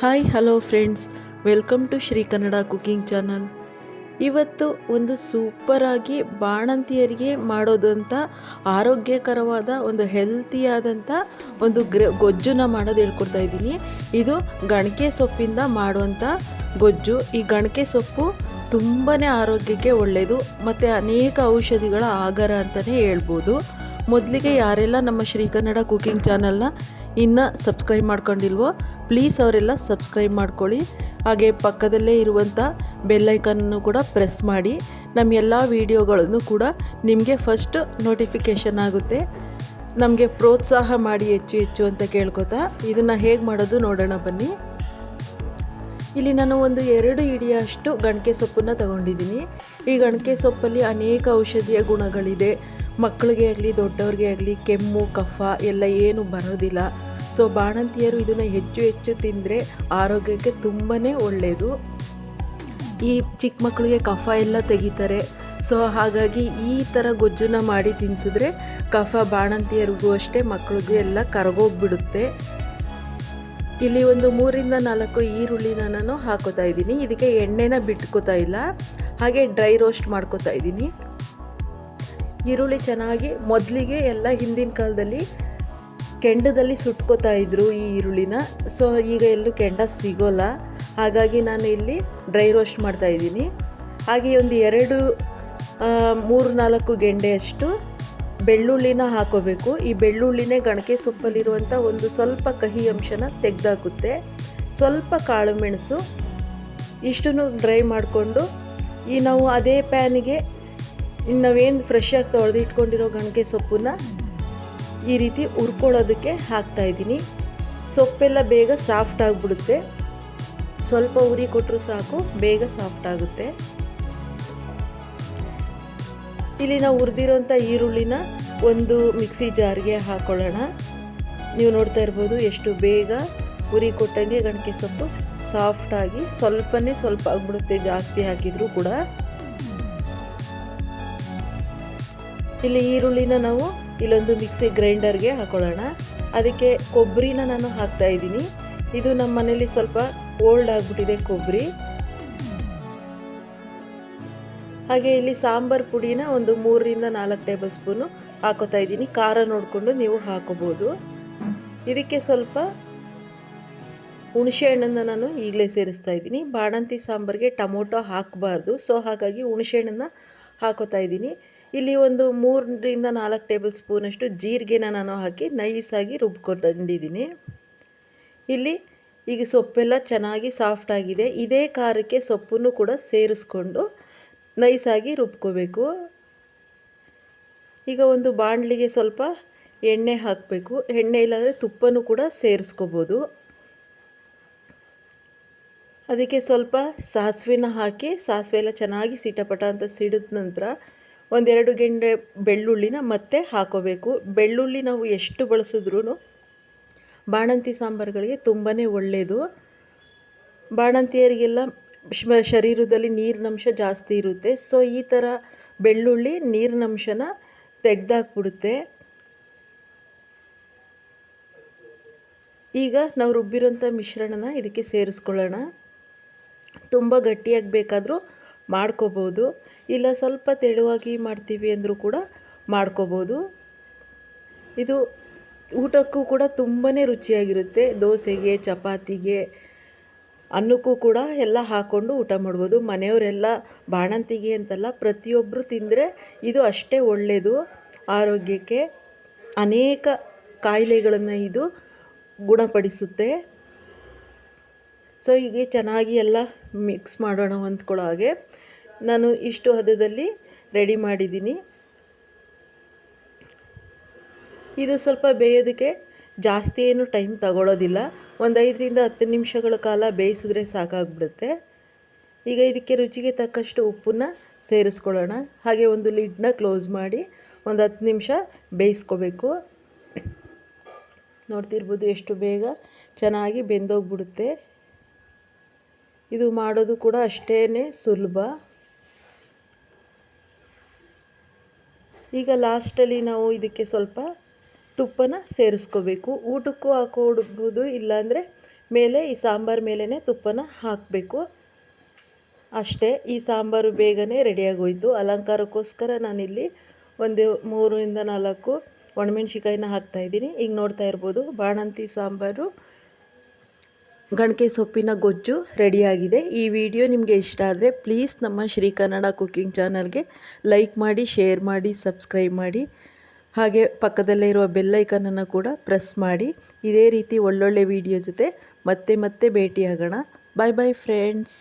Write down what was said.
Hi hello friends welcome to Shri Kannada cooking channel ಇವತ್ತು ಒಂದು ಸೂಪರಾಗಿ ಬಾಣಂತಿಯರಿಗೆ ಮಾಡೋದಂಥ ಆರೋಗ್ಯಕರವಾದ ಒಂದು ಹೆಲ್ತಿಯಾದಂಥ ಒಂದು ಗ್ರ, ಗೊಜ್ಜುನ ಮಾಡೋದು ಹೇಳ್ಕೊಡ್ತಾ ಇದ್ದೀನಿ. ಇದು ಗಣಕೆ ಸೊಪ್ಪಿಂದ ಮಾಡುವಂಥ ಗೊಜ್ಜು. ಈ ಗಣಕೆ ಸೊಪ್ಪು ತುಂಬಾ ಆರೋಗ್ಯಕ್ಕೆ ಒಳ್ಳೆಯದು ಮತ್ತು ಅನೇಕ ಔಷಧಿಗಳ ಆಗರ ಅಂತಲೇ ಹೇಳ್ಬೋದು. ಮೊದಲಿಗೆ ಯಾರೆಲ್ಲ ನಮ್ಮ ಶ್ರೀ ಕನ್ನಡ ಕುಕಿಂಗ್ ಚಾನಲ್ನ ಇನ್ನೂ ಸಬ್ಸ್ಕ್ರೈಬ್ ಮಾಡ್ಕೊಂಡಿಲ್ವೋ ಪ್ಲೀಸ್ ಅವರೆಲ್ಲ ಸಬ್ಸ್ಕ್ರೈಬ್ ಮಾಡ್ಕೊಳ್ಳಿ. ಹಾಗೆ ಪಕ್ಕದಲ್ಲೇ ಇರುವಂಥ ಬೆಲ್ಲೈಕನ್ನು ಕೂಡ ಪ್ರೆಸ್ ಮಾಡಿ. ನಮ್ಮ ಎಲ್ಲ ವೀಡಿಯೋಗಳನ್ನು ಕೂಡ ನಿಮಗೆ ಫಸ್ಟ್ ನೋಟಿಫಿಕೇಷನ್ ಆಗುತ್ತೆ. ನಮಗೆ ಪ್ರೋತ್ಸಾಹ ಮಾಡಿ ಹೆಚ್ಚು ಹೆಚ್ಚು ಅಂತ ಕೇಳ್ಕೊತಾ. ಇದನ್ನು ಹೇಗೆ ಮಾಡೋದು ನೋಡೋಣ ಬನ್ನಿ. ಇಲ್ಲಿ ನಾನು ಒಂದು ಎರಡು ಇಡಿಯಷ್ಟು ಗಣಕೆ ಸೊಪ್ಪನ್ನು ತಗೊಂಡಿದ್ದೀನಿ. ಈ ಗಣಕೆ ಸೊಪ್ಪಲ್ಲಿ ಅನೇಕ ಔಷಧೀಯ ಗುಣಗಳಿದೆ. ಮಕ್ಕಳಿಗೆ ಆಗಲಿ, ದೊಡ್ಡವ್ರಿಗೆ ಆಗಲಿ, ಕೆಮ್ಮು, ಕಫ ಎಲ್ಲ ಏನು ಬರೋದಿಲ್ಲ. ಸೊ ಬಾಣಂತಿಯರು ಇದನ್ನು ಹೆಚ್ಚು ಹೆಚ್ಚು ತಿಂದರೆ ಆರೋಗ್ಯಕ್ಕೆ ತುಂಬಾ ಒಳ್ಳೆಯದು ಈ ಚಿಕ್ಕ ಮಕ್ಕಳಿಗೆ ಕಫ ಎಲ್ಲ ತೆಗಿತಾರೆ. ಸೊ ಹಾಗಾಗಿ ಈ ಥರ ಗೊಜ್ಜನ್ನ ಮಾಡಿ ತಿನ್ಸಿದ್ರೆ ಕಫ ಬಾಣಂತಿಯರಿಗೂ ಅಷ್ಟೇ ಮಕ್ಕಳಿಗೂ ಎಲ್ಲ ಕರಗೋಗ್ಬಿಡುತ್ತೆ. ಇಲ್ಲಿ ಒಂದು ಮೂರಿಂದ ನಾಲ್ಕು ಈರುಳ್ಳಿನ ನಾನು ಹಾಕೋತಾ ಇದ್ದೀನಿ. ಇದಕ್ಕೆ ಎಣ್ಣೆನ ಬಿಟ್ಕೋತಾ ಇಲ್ಲ. ಹಾಗೆ ಡ್ರೈ ರೋಸ್ಟ್ ಮಾಡ್ಕೋತಾ ಇದ್ದೀನಿ. ಈರುಳ್ಳಿ ಚೆನ್ನಾಗಿ ಮೊದಲಿಗೆ ಎಲ್ಲ ಹಿಂದಿನ ಕಾಲದಲ್ಲಿ ಕೆಂಡದಲ್ಲಿ ಸುಟ್ಕೋತಾ ಇದ್ರು ಈ ಈರುಳ್ಳಿನ. ಸೊ ಈಗ ಎಲ್ಲೂ ಕೆಂಡ ಸಿಗೋಲ್ಲ. ಹಾಗಾಗಿ ನಾನು ಇಲ್ಲಿ ಡ್ರೈ ರೋಸ್ಟ್ ಮಾಡ್ತಾ ಇದ್ದೀನಿ. ಹಾಗೆ ಒಂದು ಎರಡು ಮೂರು ನಾಲ್ಕು ಗೆಂಡೆಯಷ್ಟು ಬೆಳ್ಳುಳ್ಳಿನ ಹಾಕೋಬೇಕು. ಈ ಬೆಳ್ಳುಳ್ಳಿನೇ ಗಣಕೆ ಸೊಪ್ಪಲ್ಲಿರುವಂಥ ಒಂದು ಸ್ವಲ್ಪ ಕಹಿ ಅಂಶನ ತೆಗೆದಾಕುತ್ತೆ. ಸ್ವಲ್ಪ ಕಾಳು ಮೆಣಸು ಇಷ್ಟನ್ನು ಡ್ರೈ ಮಾಡಿಕೊಂಡು ಈ ನಾವು ಅದೇ ಪ್ಯಾನಿಗೆ ಇನ್ನು ನಾವೇನು ಫ್ರೆಶ್ ಆಗಿ ತೊಳೆದು ಇಟ್ಕೊಂಡಿರೋ ಗಣಕೆ ಸೊಪ್ಪನ್ನ ಈ ರೀತಿ ಹುರ್ಕೊಳ್ಳೋದಕ್ಕೆ ಹಾಕ್ತಾಯಿದ್ದೀನಿ ಸೊಪ್ಪೆಲ್ಲ ಬೇಗ ಸಾಫ್ಟ್ ಆಗಿಬಿಡುತ್ತೆ. ಸ್ವಲ್ಪ ಉರಿ ಕೊಟ್ಟರು ಸಾಕು, ಬೇಗ ಸಾಫ್ಟ್ ಆಗುತ್ತೆ. ಇಲ್ಲಿ ನಾವು ಹುರಿದಿರೋಂಥ ಈರುಳ್ಳಿನ ಒಂದು ಮಿಕ್ಸಿ ಜಾರ್ಗೆ ಹಾಕೊಳ್ಳೋಣ. ನೀವು ನೋಡ್ತಾ ಇರ್ಬೋದು ಎಷ್ಟು ಬೇಗ ಉರಿ ಕೊಟ್ಟಂಗೆ ಗಣಕೆ ಸೊಪ್ಪು ಸಾಫ್ಟಾಗಿ ಸ್ವಲ್ಪನೇ ಸ್ವಲ್ಪ ಆಗಿಬಿಡುತ್ತೆ ಜಾಸ್ತಿ ಹಾಕಿದರೂ ಕೂಡ. ಇಲ್ಲಿ ಈರುಳ್ಳಿನ ನಾವು ಇಲ್ಲೊಂದು ಮಿಕ್ಸಿ ಗ್ರೈಂಡರ್ಗೆ ಹಾಕೊಳ್ಳೋಣ. ಅದಕ್ಕೆ ಕೊಬ್ಬರಿನ ನಾನು ಹಾಕ್ತಾ ಇದ್ದೀನಿ. ಇದು ನಮ್ಮ ಮನೇಲಿ ಸ್ವಲ್ಪ ಓಲ್ಡ್ ಆಗಿಬಿಟ್ಟಿದೆ ಕೊಬ್ಬರಿ. ಹಾಗೆ ಇಲ್ಲಿ ಸಾಂಬಾರ್ ಪುಡಿನ ಒಂದು ಮೂರರಿಂದ ನಾಲ್ಕು ಟೇಬಲ್ ಸ್ಪೂನು ಹಾಕೋತಾ ಇದ್ದೀನಿ. ಖಾರ ನೋಡಿಕೊಂಡು ನೀವು ಹಾಕೋಬೋದು. ಇದಕ್ಕೆ ಸ್ವಲ್ಪ ಹುಣಸೆ ಹಣ್ಣನ್ನು ನಾನು ಈಗಲೇ ಸೇರಿಸ್ತಾ ಇದ್ದೀನಿ. ಬಾಣಂತಿ ಸಾಂಬಾರಿಗೆ ಟೊಮೊಟೊ ಹಾಕಬಾರ್ದು. ಸೊ ಹಾಗಾಗಿ ಹುಣಸೆ ಹಣ್ಣನ್ನು ಹಾಕೋತಾ ಇದ್ದೀನಿ. ಇಲ್ಲಿ ಒಂದು ಮೂರರಿಂದ ನಾಲ್ಕು ಟೇಬಲ್ ಸ್ಪೂನಷ್ಟು ಜೀರಿಗೆನ ನಾನು ಹಾಕಿ ನೈಸಾಗಿ ರುಬ್ಕೊಂಡಿದ್ದೀನಿ ಇಲ್ಲಿ ಈಗ ಸೊಪ್ಪೆಲ್ಲ ಚೆನ್ನಾಗಿ ಸಾಫ್ಟ್ ಆಗಿದೆ. ಇದೇ ಖಾರಕ್ಕೆ ಸೊಪ್ಪನ್ನು ಕೂಡ ಸೇರಿಸ್ಕೊಂಡು ನೈಸಾಗಿ ರುಬ್ಕೋಬೇಕು. ಈಗ ಒಂದು ಬಾಣಲಿಗೆ ಸ್ವಲ್ಪ ಎಣ್ಣೆ ಹಾಕಬೇಕು. ಎಣ್ಣೆ ಇಲ್ಲಾಂದರೆ ತುಪ್ಪನೂ ಕೂಡ ಸೇರಿಸ್ಕೋಬೋದು. ಅದಕ್ಕೆ ಸ್ವಲ್ಪ ಸಾಸಿವೆನ ಹಾಕಿ, ಸಾಸಿವೆ ಎಲ್ಲ ಚೆನ್ನಾಗಿ ಸಿಟಪಟ ಅಂತ ಸಿಡಿದ ನಂತರ ಒಂದೆರಡು ಗೆಂಡೆ ಬೆಳ್ಳುಳ್ಳಿನ ಮತ್ತೆ ಹಾಕೋಬೇಕು. ಬೆಳ್ಳುಳ್ಳಿ ನಾವು ಎಷ್ಟು ಬಳಸಿದ್ರೂ ಬಾಣಂತಿ ಸಾಂಬಾರುಗಳಿಗೆ ತುಂಬಾ ಒಳ್ಳೆಯದು ಬಾಣಂತಿಯರಿಗೆಲ್ಲ ಶರೀರದಲ್ಲಿ ನೀರಿನಂಶ ಜಾಸ್ತಿ ಇರುತ್ತೆ. ಸೊ, ಈ ಥರ ಬೆಳ್ಳುಳ್ಳಿ ನೀರಿನಂಶನ ತೆಗೆದಾಕ್ಬಿಡುತ್ತೆ. ಈಗ ನಾವು ರುಬ್ಬಿರೋಂಥ ಮಿಶ್ರಣನ ಇದಕ್ಕೆ ಸೇರಿಸ್ಕೊಳ್ಳೋಣ. ತುಂಬ ಗಟ್ಟಿಯಾಗಿ ಬೇಕಾದರೂ ಮಾಡ್ಕೋಬೋದು. ಇಲ್ಲ ಸ್ವಲ್ಪ ತೆಳುವಾಗಿ ಮಾಡ್ತೀವಿ ಅಂದರೂ ಕೂಡ ಮಾಡ್ಕೋಬೋದು. ಇದು ಊಟಕ್ಕೂ ಕೂಡ ತುಂಬಾ ರುಚಿಯಾಗಿರುತ್ತೆ. ದೋಸೆಗೆ, ಚಪಾತಿಗೆ ಅನ್ನಕ್ಕೂ ಕೂಡ ಎಲ್ಲ ಹಾಕ್ಕೊಂಡು ಊಟ ಮಾಡ್ಬೋದು. ಮನೆಯವರೆಲ್ಲ ಬಾಣಂತಿಗೆ ಅಂತಲ್ಲ ಪ್ರತಿಯೊಬ್ಬರು ತಿಂದರೆ ಇದು ಅಷ್ಟೇ ಒಳ್ಳೆಯದು ಆರೋಗ್ಯಕ್ಕೆ ಅನೇಕ ಕಾಯಿಲೆಗಳನ್ನು ಇದು ಗುಣಪಡಿಸುತ್ತೆ. ಸೊ, ಹೀಗೆ ಚೆನ್ನಾಗಿ ಎಲ್ಲ ಮಿಕ್ಸ್ ಮಾಡೋಣ ಅಂದ್ಕೊಳ್ಳೋ ಹಾಗೆ. ನಾನು ಇಷ್ಟು ಹದದಲ್ಲಿ ರೆಡಿ ಮಾಡಿದ್ದೀನಿ. ಇದು ಸ್ವಲ್ಪ ಬೇಯೋದಕ್ಕೆ ಜಾಸ್ತಿ ಏನು ಟೈಮ್ ತಗೊಳ್ಳೋದಿಲ್ಲ ಒಂದು ಐದರಿಂದ ಹತ್ತು ನಿಮಿಷಗಳ ಕಾಲ ಬೇಯಿಸಿದ್ರೆ ಸಾಕಾಗ್ಬಿಡುತ್ತೆ. ಈಗ ಇದಕ್ಕೆ ರುಚಿಗೆ ತಕ್ಕಷ್ಟು ಉಪ್ಪನ್ನ ಸೇರಿಸ್ಕೊಳ್ಳೋಣ. ಹಾಗೆ ಒಂದು ಲಿಡ್ನ ಕ್ಲೋಸ್ ಮಾಡಿ ಒಂದು ಹತ್ತು ನಿಮಿಷ ಬೇಯಿಸ್ಕೋಬೇಕು. ನೋಡ್ತಿರ್ಬೋದು ಎಷ್ಟು ಬೇಗ ಚೆನ್ನಾಗಿ ಬೆಂದೋಗ್ಬಿಡುತ್ತೆ. ಇದು ಮಾಡೋದು ಕೂಡ ಅಷ್ಟೇ ಸುಲಭ. ಈಗ ಲಾಸ್ಟಲ್ಲಿ ನಾವು ಇದಕ್ಕೆ ಸ್ವಲ್ಪ ತುಪ್ಪನ ಸೇರಿಸ್ಕೋಬೇಕು. ಊಟಕ್ಕೂ ಹಾಕೊಡ್ಬೋದು, ಇಲ್ಲಾಂದರೆ ಮೇಲೆ ಈ ಸಾಂಬಾರು ಮೇಲೇ ತುಪ್ಪನ ಹಾಕಬೇಕು. ಅಷ್ಟೇ, ಈ ಸಾಂಬಾರು ಬೇಗನೆ ರೆಡಿಯಾಗೋಯ್ತು. ಅಲಂಕಾರಕ್ಕೋಸ್ಕರ ನಾನಿಲ್ಲಿ ಒಂದು ಮೂರರಿಂದ ನಾಲ್ಕು ಒಣಮೆಣ್ಸಿಕಾಯಿನ ಹಾಕ್ತಾಯಿದ್ದೀನಿ ಈಗ ನೋಡ್ತಾ ಇರ್ಬೋದು, ಬಾಣಂತಿ ಸಾಂಬಾರು ಗಣಕೆ ಸೊಪ್ಪಿನ ಗೊಜ್ಜು ರೆಡಿಯಾಗಿದೆ. ಈ ವಿಡಿಯೋ ನಿಮಗೆ ಇಷ್ಟ ಆದರೆ ಪ್ಲೀಸ್ ನಮ್ಮ ಶ್ರೀ ಕನ್ನಡ ಕುಕ್ಕಿಂಗ್ ಚಾನಲ್ಗೆ ಲೈಕ್ ಮಾಡಿ ಶೇರ್ ಮಾಡಿ ಸಬ್ಸ್ಕ್ರೈಬ್ ಮಾಡಿ. ಹಾಗೆ ಪಕ್ಕದಲ್ಲೇ ಇರುವ ಬೆಲ್ಲೈಕನನ್ನು ಕೂಡ ಪ್ರೆಸ್ ಮಾಡಿ. ಇದೇ ರೀತಿ ಒಳ್ಳೊಳ್ಳೆ ವಿಡಿಯೋ ಜೊತೆ ಮತ್ತೆ ಮತ್ತೆ ಭೇಟಿಯಾಗೋಣ. ಬಾಯ್ ಬಾಯ್ ಫ್ರೆಂಡ್ಸ್